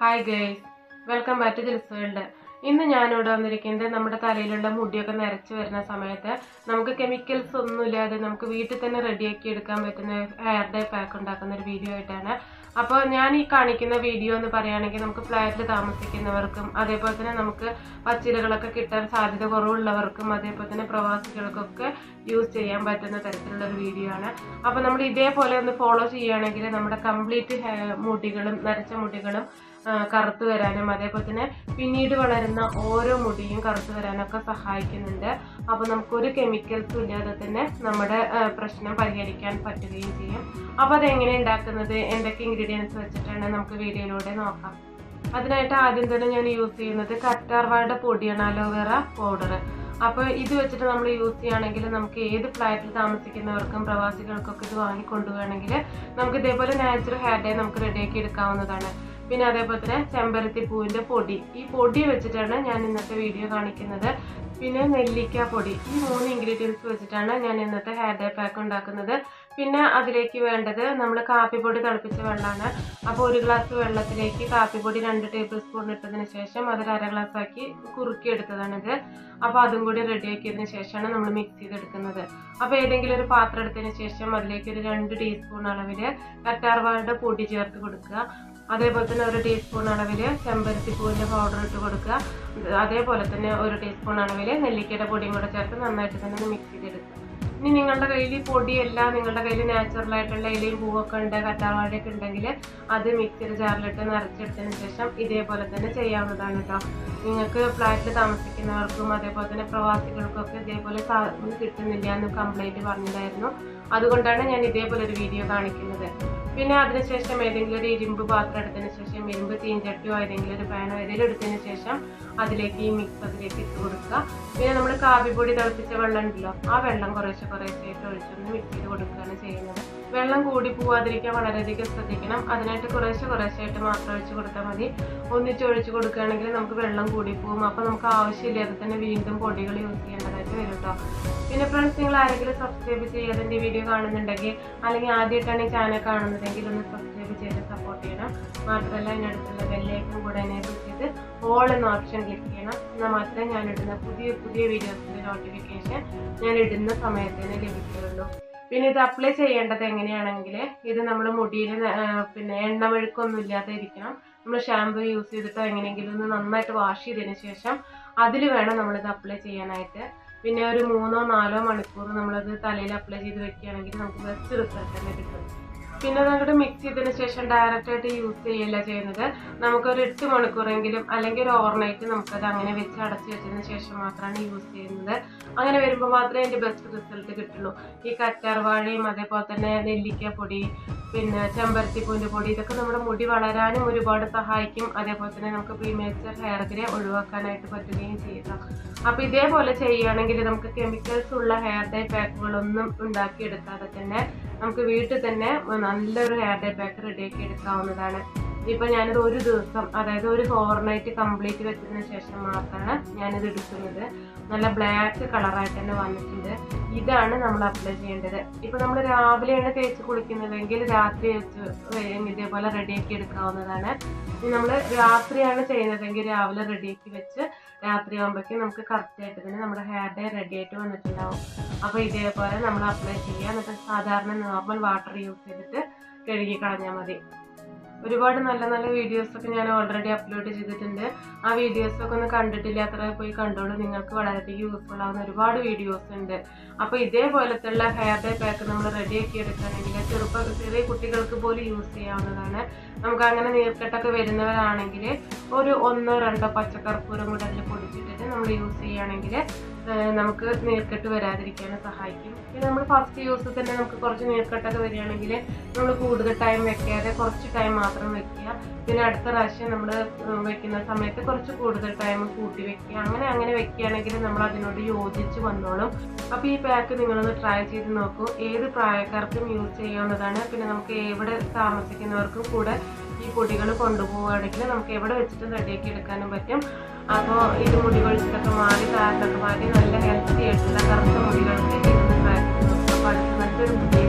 Hi guys welcome back to Dil's world ഇന്ന് ഞാനിവിടെ വന്നിരിക്കുന്നത് നമ്മുടെ തലയിലുള്ള മുടിയൊക്കെ നിറച്ച് വരുന്ന സമയത്ത് നമുക്ക് കെമിക്കൽസ് ഒന്നുമില്ലാതെ നമുക്ക് വീട്ടിൽ തന്നെ റെഡിയാക്കി എടുക്കാൻ പറ്റുന്ന ഹെയർ ഡേ പാക്ക് ഉണ്ടാക്കുന്ന ഒരു വീഡിയോ ആയിട്ടാണ്. അപ്പോൾ ഞാൻ ഈ കാണിക്കുന്ന വീഡിയോ എന്ന് പറയുകയാണെങ്കിൽ നമുക്ക് ഫ്ലാറ്റിൽ താമസിക്കുന്നവർക്കും അതേപോലെ തന്നെ നമുക്ക് പച്ചിലകളൊക്കെ കിട്ടാൻ സാധ്യത കുറവുള്ളവർക്കും അതേപോലെ തന്നെ പ്രവാസികൾക്കൊക്കെ യൂസ് ചെയ്യാൻ പറ്റുന്ന തരത്തിലുള്ള ഒരു വീഡിയോ ആണ്. അപ്പോൾ നമ്മൾ ഇതേപോലെ ഒന്ന് ഫോളോ ചെയ്യുകയാണെങ്കിൽ നമ്മുടെ കംപ്ലീറ്റ് മുടികളും നരച്ച മുടികളും കറുത്ത് വരാനും അതേപോലെ തന്നെ പിന്നീട് വളരുന്ന ഓരോ മുടിയും കറുത്ത് വരാനൊക്കെ സഹായിക്കുന്നുണ്ട്. അപ്പോൾ നമുക്കൊരു കെമിക്കൽസും ഇല്ലാതെ തന്നെ നമ്മുടെ പ്രശ്നം പരിഹരിക്കാൻ പറ്റുകയും ചെയ്യും. അപ്പോൾ അതെങ്ങനെ ഉണ്ടാക്കുന്നത്? എന്തൊക്കെ ഇൻഗ്രീഡിയൻസ് വെച്ചിട്ടാണ് നമുക്ക് വീഡിയോയിലൂടെ നോക്കാം. അതിനായിട്ട് ആദ്യം തന്നെ ഞാൻ യൂസ് ചെയ്യുന്നത് കറ്റാർവാഴയുടെ പൊടിയാണ് അലോവേറ പൗഡർ അപ്പോൾ ഇത് വെച്ചിട്ട് നമ്മൾ യൂസ് ചെയ്യുകയാണെങ്കിൽ നമുക്ക് ഏത് ഫ്ലാറ്റിൽ താമസിക്കുന്നവർക്കും പ്രവാസികൾക്കൊക്കെ ഇത് വാങ്ങി കൊണ്ടുപോവുകയാണെങ്കിൽ നമുക്ക് ഇതേപോലെ നാച്ചുറൽ ഹെയർ ഡേ നമുക്ക് റെഡിയാക്കി എടുക്കാവുന്നതാണ്. പിന്നെ അതേപോലെ തന്നെ ചെമ്പരത്തി പൂവിന്റെ പൊടി. ഈ പൊടി വെച്ചിട്ടാണ് ഞാൻ ഇന്നത്തെ വീഡിയോ കാണിക്കുന്നത്. പിന്നെ നെല്ലിക്ക പൊടി. ഈ മൂന്ന് ഇൻഗ്രീഡിയൻസ് വെച്ചിട്ടാണ് ഞാൻ ഇന്നത്തെ ഹെയർ ഡേ പാക്ക് ഉണ്ടാക്കുന്നത്. പിന്നെ അതിലേക്ക് വേണ്ടത് നമ്മൾ കാപ്പിപ്പൊടി തിളപ്പിച്ച വെള്ളമാണ്. അപ്പോൾ ഒരു ഗ്ലാസ് വെള്ളത്തിലേക്ക് കാപ്പിപ്പൊടി രണ്ട് ടേബിൾ സ്പൂൺ ഇട്ടതിന് ശേഷം അതിൽ അര ഗ്ലാസ് ആക്കി കുറുക്കി എടുത്തതാണിത് അപ്പോൾ അതും കൂടി റെഡിയാക്കിയതിന് ശേഷമാണ് നമ്മൾ മിക്സ് ചെയ്തെടുക്കുന്നത്. അപ്പോൾ ഏതെങ്കിലും ഒരു പാത്രം എടുത്തതിന് ശേഷം അതിലേക്ക് ഒരു രണ്ട് ടീസ്പൂൺ അളവിൽ കറ്റാർവാഴയുടെ പൊടി ചേർത്ത് കൊടുക്കുക. അതേപോലെ തന്നെ ഒരു ടീസ്പൂൺ അളവിൽ ചെമ്പരത്തി പൂവിന്റെ പൗഡർ ഇട്ട് കൊടുക്കുക. അതേപോലെ തന്നെ ഒരു ടീസ്പൂൺ അളവിൽ നെല്ലിക്കയുടെ പൊടിയും കൂടെ ചേർത്ത് നന്നായിട്ട് തന്നെ മിക്സ് ചെയ്തെടുക്കുക. ഇനി നിങ്ങളുടെ കയ്യിൽ പൊടിയല്ല നിങ്ങളുടെ കയ്യിൽ നാച്ചുറൽ ആയിട്ടുള്ള ഇലയും പൂവൊക്കെ ഉണ്ട് കറ്റാവാഴയൊക്കെ ഉണ്ടെങ്കിൽ അത് മിക്സിയുടെ ജാറിലിട്ട് നിറച്ചെടുത്തതിന് ശേഷം ഇതേപോലെ തന്നെ ചെയ്യാവുന്നതാണ് കേട്ടോ. നിങ്ങൾക്ക് ഫ്ലാറ്റിൽ താമസിക്കുന്നവർക്കും അതേപോലെ തന്നെ പ്രവാസികൾക്കൊക്കെ ഇതേപോലെ കിട്ടുന്നില്ല എന്ന് കംപ്ലൈന്റ് പറഞ്ഞിട്ടുണ്ടായിരുന്നു. അതുകൊണ്ടാണ് ഞാൻ ഇതേപോലെ ഒരു വീഡിയോ കാണിക്കുന്നത്. പിന്നെ അതിനുശേഷം ഏതെങ്കിലും ഒരു ഇരുമ്പ് പാത്രം എടുത്തതിന് ശേഷം ഇരുമ്പ് ചീഞ്ചട്ടിയോ ഏതെങ്കിലും ഒരു പാനോ ഏതെങ്കിലും എടുത്തതിന് ശേഷം അതിലേക്ക് ഈ മിക്സ് അതിലേക്ക് ഇട്ട് കൊടുക്കുക. പിന്നെ നമ്മൾ കാപ്പിപ്പൊടി തിളപ്പിച്ച വെള്ളം ഉണ്ടല്ലോ ആ വെള്ളം കുറേശ്ശെ കുറേശ്ശെയായിട്ട് ഒഴിച്ചൊന്ന് മിക്സ് ചെയ്ത് കൊടുക്കുകയാണ് ചെയ്യുന്നത്. വെള്ളം കൂടി പോവാതിരിക്കാൻ വളരെയധികം ശ്രദ്ധിക്കണം. അതിനായിട്ട് കുറേശ്ശെ കുറേശ്ശായിട്ട് മാത്രം ഒഴിച്ച് കൊടുത്താൽ മതി. ഒന്നിച്ച് ഒഴിച്ചു കൊടുക്കുകയാണെങ്കിൽ നമുക്ക് വെള്ളം കൂടി പോകും. അപ്പോൾ നമുക്ക് ആവശ്യമില്ലാതെ തന്നെ വീണ്ടും പൊടികൾ യൂസ് ചെയ്യേണ്ടതായിട്ട് വരും കേട്ടോ പിന്നെ ഫ്രണ്ട്സ് നിങ്ങൾ ആരെങ്കിലും സബ്സ്ക്രൈബ് ചെയ്യാതെ വീഡിയോ കാണുന്നുണ്ടെങ്കിൽ അല്ലെങ്കിൽ ആദ്യമായിട്ടാണ് ഈ ചാനൽ കാണുന്നതെങ്കിൽ ഒന്ന് സബ്സ്ക്രൈബ് ചെയ്ത് സപ്പോർട്ട് ചെയ്യണം. മാത്രമല്ല അതിനടുത്തുള്ള ബെല്ലേക്കും കൂടെ എനേബിൾ ചെയ്ത് ഓൾ എന്ന ഓപ്ഷൻ ക്ലിക്ക് ചെയ്യണം. എന്നാൽ മാത്രമേ ഞാൻ ഇടുന്ന പുതിയ പുതിയ വീഡിയോസിന്റെ നോട്ടിഫിക്കേഷൻ ഞാൻ ഇടുന്ന സമയത്ത് തന്നെ ലഭിക്കുകയുള്ളൂ. പിന്നെ ഇത് അപ്ലൈ ചെയ്യേണ്ടത് എങ്ങനെയാണെങ്കിൽ ഇത് നമ്മൾ മുടിയിൽ പിന്നെ എണ്ണമെഴുക്കൊന്നും ഇല്ലാതെ ഇരിക്കണം. നമ്മൾ ഷാമ്പു യൂസ് ചെയ്തിട്ടോ എങ്ങനെയെങ്കിലും ഒന്ന് നന്നായിട്ട് വാഷ് ചെയ്തതിന് ശേഷം അതിൽ വേണം നമ്മളിത് അപ്ലൈ ചെയ്യാനായിട്ട്. പിന്നെ ഒരു മൂന്നോ നാലോ മണിക്കൂർ നമ്മളത് തലയിൽ അപ്ലൈ ചെയ്ത് വെക്കുകയാണെങ്കിൽ നമുക്ക് ബെസ്റ്റ് റിസൾട്ട് തന്നെ കിട്ടും. പിന്നെ അതങ്ങോട്ട് മിക്സ് ചെയ്തതിന് ശേഷം ഡയറക്റ്റ് ആയിട്ട് യൂസ് ചെയ്യല്ല ചെയ്യുന്നത്. നമുക്കൊരു എട്ട് മണിക്കൂറെങ്കിലും അല്ലെങ്കിൽ ഒരു ഓവർനൈറ്റ് നമുക്കത് അങ്ങനെ വെച്ച് അടച്ച് വെച്ചതിന് ശേഷം മാത്രമാണ് യൂസ് ചെയ്യുന്നത്. അങ്ങനെ വരുമ്പോൾ മാത്രമേ അതിന്റെ ബെസ്റ്റ് റിസൾട്ട് കിട്ടുള്ളൂ. ഈ കറ്റാർവാഴയും അതേപോലെ തന്നെ നെല്ലിക്ക പൊടി പിന്നെ ചെമ്പരത്തിപ്പൂവിന്റെ പൊടി ഇതൊക്കെ നമ്മുടെ മുടി വളരാനും ഒരുപാട് സഹായിക്കും. അതേപോലെ തന്നെ നമുക്ക് പ്രീമേച്ചർ ഹെയർ ഗ്രേ ഒഴിവാക്കാനായിട്ട് പറ്റുകയും ചെയ്യുക അപ്പോൾ ഇതേപോലെ ചെയ്യുകയാണെങ്കിൽ നമുക്ക് കെമിക്കൽസ് ഉള്ള ഹെയർ ഡേ പാക്കുകളൊന്നും ഉണ്ടാക്കിയെടുക്കാതെ തന്നെ നമുക്ക് വീട്ടിൽ തന്നെ നല്ലൊരു ഹെയർ ഡേ പാക്ക് റെഡിയാക്കി എടുക്കാവുന്നതാണ്. ഇപ്പൊ ഞാനിത് ഒരു ദിവസം അതായത് ഒരു ഓവർനൈറ്റ് കംപ്ലീറ്റ് വെച്ചതിന് ശേഷം മാത്രമാണ് ഞാനിത് എടുക്കുന്നത്. നല്ല ബ്ലാക്ക് കളറായിട്ട് തന്നെ വന്നിട്ടുണ്ട്. ഇതാണ് നമ്മൾ അപ്ലൈ ചെയ്യേണ്ടത്. ഇപ്പൊ നമ്മൾ രാവിലെയാണ് തേച്ച് കുളിക്കുന്നതെങ്കിൽ രാത്രി വെച്ച് ഇതേപോലെ റെഡിയാക്കി എടുക്കാവുന്നതാണ്. ഇനി നമ്മൾ രാത്രിയാണ് ചെയ്യുന്നതെങ്കിൽ രാവിലെ റെഡിയാക്കി വെച്ച് രാത്രി ആകുമ്പോഴേക്കും നമുക്ക് കറക്റ്റ് ആയിട്ട് തന്നെ നമ്മുടെ ഹെയർ ഡേ റെഡി ആയിട്ട് വന്നിട്ടുണ്ടാവും. അപ്പോൾ ഇതേപോലെ നമ്മൾ അപ്ലൈ ചെയ്യുക. എന്നിട്ട് സാധാരണ നോർമൽ വാട്ടർ യൂസ് ചെയ്തിട്ട് കഴുകി കളഞ്ഞാൽ മതി. ഒരുപാട് നല്ല നല്ല വീഡിയോസൊക്കെ ഞാൻ ഓൾറെഡി അപ്ലോഡ് ചെയ്തിട്ടുണ്ട്. ആ വീഡിയോസൊക്കെ ഒന്ന് കണ്ടിട്ടില്ലാത്തവരെ പോയി കണ്ടോളൂ. നിങ്ങൾക്ക് വളരെയധികം യൂസ്ഫുൾ ആവുന്ന ഒരുപാട് വീഡിയോസ് ഉണ്ട്. അപ്പോൾ ഇതേപോലത്തുള്ള ഹെയർ ഡേ പാക്ക് നമ്മൾ റെഡിയാക്കി എടുക്കുകയാണെങ്കിൽ ചെറുപ്പ ചെറിയ കുട്ടികൾക്ക് പോലും യൂസ് ചെയ്യാവുന്നതാണ്. നമുക്ക് അങ്ങനെ നീർക്കെട്ടൊക്കെ വരുന്നവരാണെങ്കിൽ ഒരു ഒന്നോ രണ്ടോ പച്ചക്കർപ്പൂരം കൂടെ അതിൽ പൊടിച്ചിട്ടിട്ട് നമ്മൾ യൂസ് ചെയ്യുകയാണെങ്കിൽ നമുക്ക് നീർക്കെട്ട് വരാതിരിക്കാൻ സഹായിക്കും. പിന്നെ നമ്മൾ ഫസ്റ്റ് യൂസ് തന്നെ നമുക്ക് കുറച്ച് നീർക്കെട്ടൊക്കെ വരികയാണെങ്കിൽ നമ്മൾ കൂടുതൽ ടൈം വെക്കാതെ കുറച്ച് ടൈം മാത്രം വെക്കുക. പിന്നെ അടുത്ത പ്രാവശ്യം നമ്മൾ വെക്കുന്ന സമയത്ത് കുറച്ച് കൂടുതൽ ടൈം കൂട്ടി വെക്കുക. അങ്ങനെ അങ്ങനെ വെക്കുകയാണെങ്കിൽ നമ്മൾ അതിനോട് യോജിച്ച് വന്നോളും. അപ്പോൾ ഈ പാക്ക് നിങ്ങളൊന്ന് ട്രൈ ചെയ്ത് നോക്കൂ. ഏത് പ്രായക്കാർക്കും യൂസ് ചെയ്യാവുന്നതാണ്. പിന്നെ നമുക്ക് എവിടെ താമസിക്കുന്നവർക്കും കൂടെ ഈ പൊടികൾ കൊണ്ടുപോവുകയാണെങ്കിൽ നമുക്ക് എവിടെ വെച്ചിട്ട് റെഡിയാക്കി എടുക്കാനും പറ്റും. അപ്പോൾ ഇത് മുടി കൊഴിച്ചിട്ടൊക്കെ മാറി താരനൊക്കെ മാറി നല്ല ഹെൽത്തി ആയിട്ടുള്ള കറുത്ത മുടികൾക്ക് ഇതൊന്ന് ട്രൈ ചെയ്ത് നോക്കുക അപ്പോൾ അടുത്ത നല്ലൊരു പുതിയ